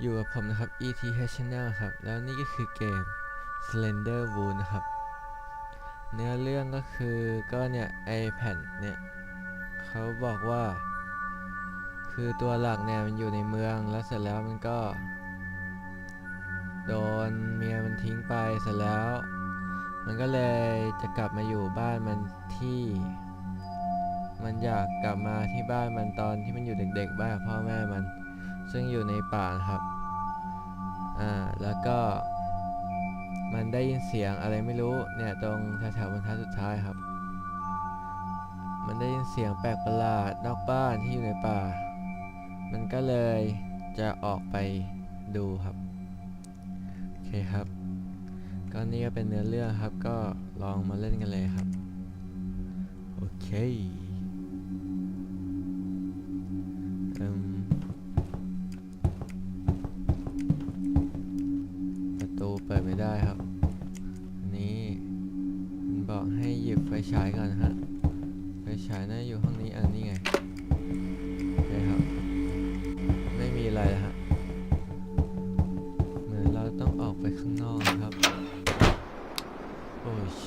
อยู่กับผมนะครับ ETH Channel ครับ แล้วนี่ก็คือเกม Slender Wood นะครับ เนื้อเรื่องก็คือก็เนี่ย ไอแผ่นเนี่ยเขาบอกว่า คือตัวหลักเนี่ยมันอยู่ในเมืองแล้วเสร็จแล้วมันก็ โดนเมียมันทิ้งไปเสร็จแล้ว มันก็เลยจะกลับมาอยู่บ้านมันที่ มันอยากกลับมาที่บ้านมันตอนที่มันอยู่เด็กๆบ้านพ่อแม่มันซึ่งอยู่ในป่านะครับ อ่า แล้วก็ มันได้ยินเสียงอะไรไม่รู้ เนี่ยตรงแถวๆบรรทัดสุดท้ายครับ มันได้ยินเสียงแปลกประหลาดนอกบ้านที่อยู่ในป่า มันก็เลยจะออกไปดูครับ โอเคครับ ก็นี่ก็เป็นเนื้อเรื่องครับ ก็ลองมาเล่นกันเลยครับ โอเค อืม เปิดไม่ได้ครับอันนี้มันบอกให้หยิบไฟฉายก่อนฮะ ไฟฉายน่าอยู่ห้องนี้อันนี้ไงโอเคครับ ไม่มีอะไรแล้วฮะ เหมือนเราต้องออกไปข้างนอกครับ โอ้เช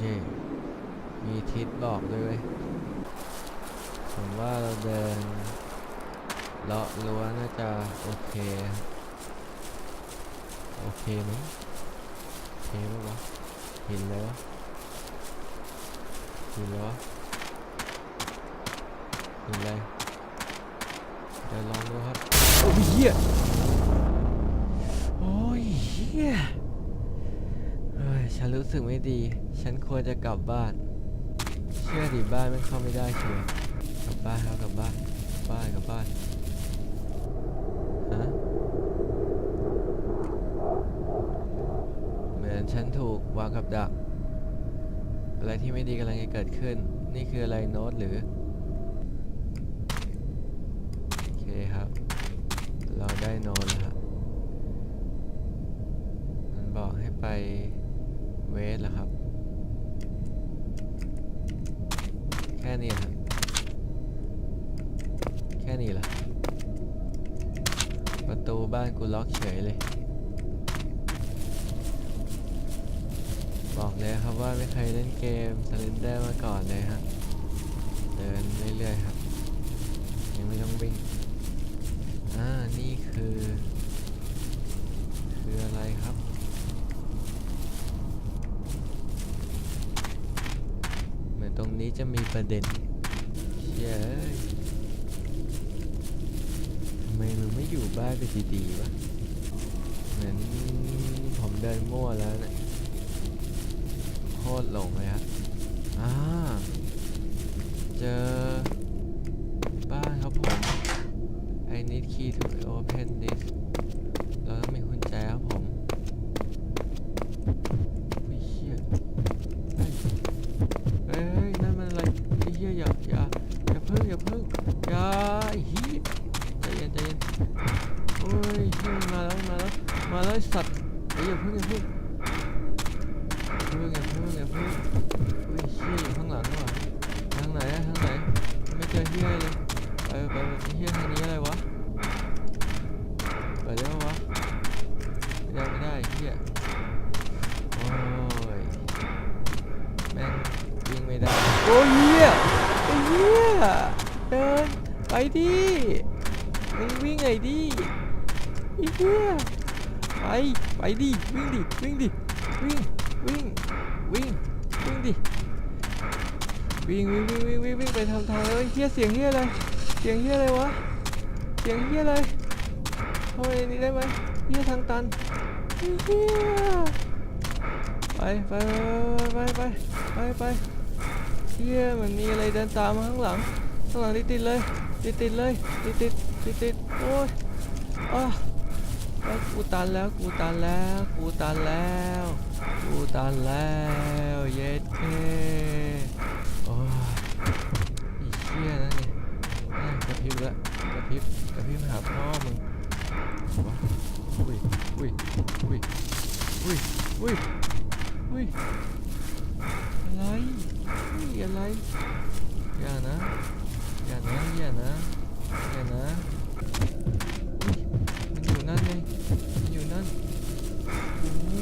มีทิศบอกด้วยเว้ยผมว่าเราเดินเลาะรั้วน่าจะโอเค โอเคไหม หินเลยวะหินเลยวะหินอะไรเดี๋ยวลองดูครับ โอ้ยเหี้ยโอ้ยเหี้ยเฮ้ยฉันรู้สึกไม่ดี ฉันควรจะกลับบ้าน เชื่อดิบ้านมันเข้าไม่ได้ชัวร์กลับบ้านครับกลับบ้านกลับบ้านกลับบ้านฮะ เหมือนฉัน ถูกวางกับดัก อะไรที่ไม่ดีกำลังจะเกิดขึ้น นี่คืออะไรโน้ตหรือ โอเคครับ เราได้โน้ตแล้วครับมันบอกให้ไปเวทแล้วครับ แค่นี้ครับ แค่นี้แหละประตูบ้านกูล็อกเฉยเลย บอก เลยครับว่าไม่เคยเล่นเกม Slender มาก่อนเลยฮะเดินเรื่อยๆครับ ยังไม่ต้องวิ่งอ่านี่คือ คืออะไรครับเหมือนตรงนี้จะมีประเด็นเย้ยทำไมมึงไม่อยู่บ้านไปดีๆวะเหมือนผมเดินมั่วแล้วเนะโค ตรหลงเลยครับอ่าเจอบ้านครับผม I need key to open this เราต้องมีกุญแจครับผมอุ้ยเชี่ยเฮ้ยเฮ้ยนั่นมันอะไรไอ้เหี้ยอย่าอย่าอย่าเพิ่งอย่าเพิ่งอย่าไอ้เหี้ยใจเย็นใจเย็นโอ้ยเหี้ยมาแล้วมาแล้วมาแล้วสัตว์เฮ้ยอย่าเพิ่งอย่าเพิ่ง ไปไปเฮียทางนี้อะไรวะไปได้ปะวะไม่ได้ไม่ได้เฮียโอ้ยแม่งวิ่งไม่ได้โอ้ยเฮียไอ้เฮียเดินไปดิมึงวิ่งไงดิไอ้เฮียไปไปดิวิ่งดิวิ่งดิวิ่งวิ่งวิ่งวิ่งดิวิ่งวิ่งวิ่งวิ่งวิ่งไปทำทางเลยเฮียเสียงเฮียอะไร สียงเฮียอะไรวะ เสียงเฮียอะไรเข้าไปในนี้ได้ไหมเฮียทางตันเฮียไปไปไปไปไปไปเฮียมันมีอะไรเดินตามมาข้างหลัง ข้างหลังติดติดเลย ติดติดเลย ติดติดติดติดโอ้ยอ้าเอ้ยกูตันแล้ว กูตันแล้ว กูตันแล้ว กูตันแล้ว เย็ดเคโอ้ยอีเชี่ยนั่นไงแม่งกระพริบแล้วก ริบกระพริบหาพ่อมึงวะอุ้ยอุ้ยอุ้ยอุ้ยอุ้ยอุ้ยอะไรอุ้ยอะไรอย่านะอย่านะอย่านะอย่านะอุ้ยมันอยู่นั่นไงมันอยู่นั่นโอ้โห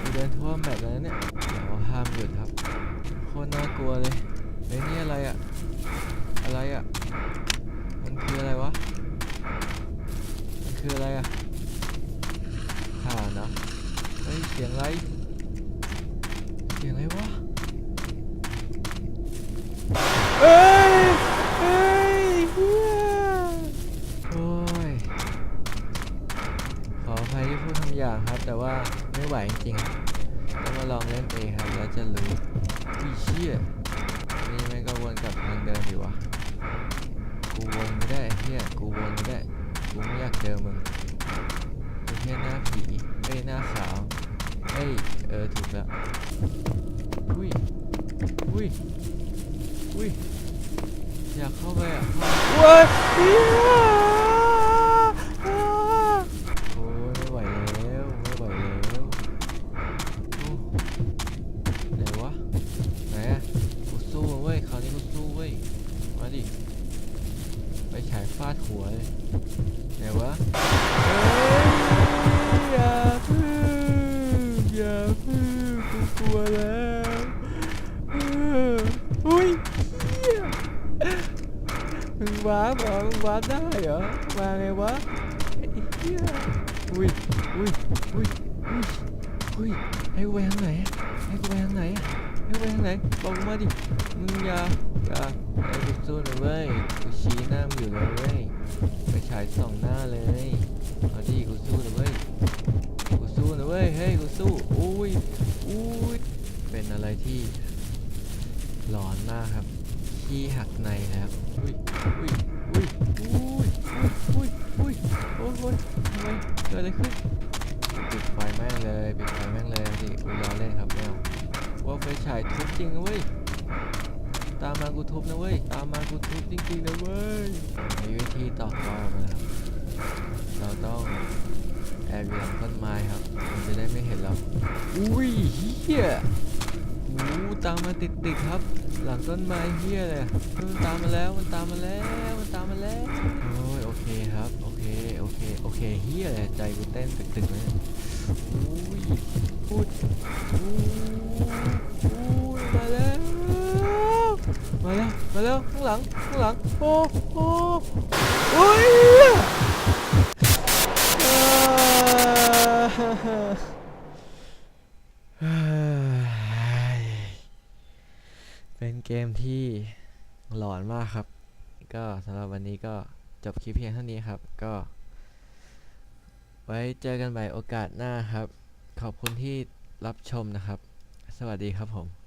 กูเดินทั่วแมปแล้วนเนี่ยเดี๋ยวห้ามหยุดครับโคตรน่ากลัวเลยเฮ้ยนี่อะไรอะอะไรอะมันคืออะไรวะมันคืออะไรอะผ่านเนาะเฮ้ยเสียงอะไรเสียงอะไรวะเอ้ยเอ้ยเฮียโอ้ย ขออภัยที่พูดคำหยาบครับ แต่ว่าไม่ไหวจริงๆครับต้องมาลองเล่นเองครับแล้วจะรู้อุ้ยเชี่ยนี่แม่งก็วนกลับทางเดิมอยู่วะกูวนไม่ได้ไอ้เฮีย กูวนไม่ได้กูไม่อยากเจอมึงไอ้เฮียหน้าผีเอ้ยหน้าขาวเอ้ยเออถูกแล้วอุ้ยอุ้ยอุ้ยอยากเข้าไปอะเข้าว้ย โอ้ยไม่ไหวแล้วไม่ไหวแล้วโอ้ไหนวะไหนอะกูสู้เว้ยคราวนี้กูสู้เว้ยมาดิไป ฉายฟาดหัวเลยไหนวะเฮ้ยอย่าพึ่งอย่าพึ่งกูกลัวแล้วอออุ้ยเฮียมึงวาร์ปเหรอมึงวาร์ปได้เหรอมาไงวะไอ้เหี้ยอุ้ยอุ้ยอุ้ยอุ้ยอุ้ยให้กูไปทางไหนอะให้กูไปทางไหน อะให้กูไปทางไหนบอกกูมาดิมึงอย่าอย่าไอ้กูสู้นะเว้ยกูชี้หน้ามึงอยู่เลยเว้ยไปฉายส่องหน้าเลยเอาดิกูสู้นะเว้ยกูสู้นะเว้ยเฮ้ยกูสู้อุ้ยอุ้ยเป็นอะไรที่หลอนมากครับขี้หักในนะครับอุ้ยอุ้ยอุ้ยอุ้ยอุ้ยอุ้ยโอ้ยโอ้ยทำไมเกิดอะไรขึ้นปิดไฟแม่งเลยปิดไฟแม่งเลยสิกูรอเล่นครับแมว ว่าไฟฉายทุบจริงนะเว้ย ตามมากูทุบนะเว้ย ตามมากูทุบจริงๆนะเว้ยมีวิธีต่อกอบนะครับ เราต้องแอบอยู่หลังต้นไม้ครับ มันจะได้ไม่เห็นเรา อุ้ยเฮียโอ้ตามมาติดๆครับ หลังต้นไม้เฮียเลยมันตามมาแล้ว มันตามมาแล้ว มันตามมาแล้ว เคครับ โอเค โอเค โอเคเฮียเลยใจกูเต้นตึกๆเลยอุ้ยพูดอุ้ยอุ้ยมาแล้ว มาแล้ว มาแล้ว ข้างหลัง ข้างหลัง โอ้โอ้โอ้ยเป็นเกมที่หลอนมากครับ ก็สำหรับวันนี้ก็ จบคลิปเพียงเท่านี้ครับ ก็ ไว้เจอกันใหม่โอกาสหน้าครับ ขอบคุณที่รับชมนะครับ สวัสดีครับผม